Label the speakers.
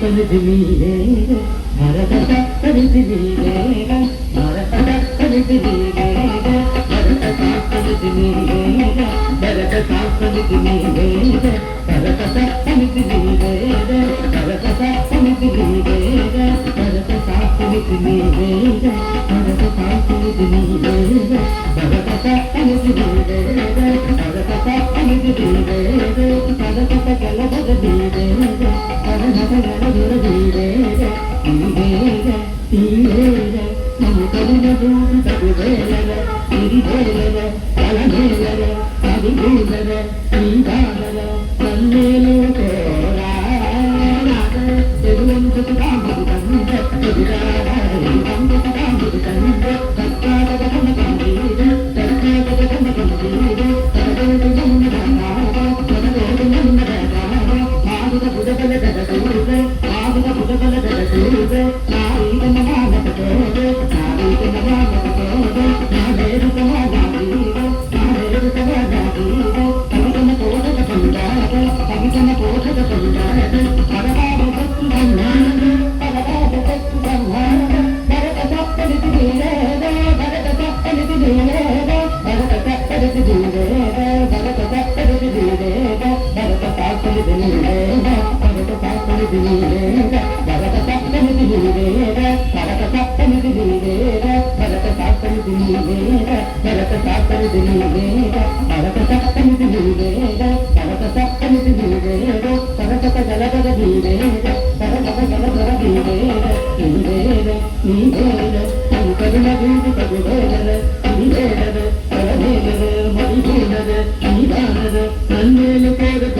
Speaker 1: కలిసి నీరే భరత కలిసి నీరే భరత కలిసి నీరే భరత కలిసి నీరే భరత కలిసి నీరే భరత కలిసి నీరే భరత కలిసి నీరే భరత కలిసి నీరే భరత కలిసి నీరే భరత కలిసి నీరే భరత కలిసి నీరే ఎదురు Thank you. నన్నేలు కోరు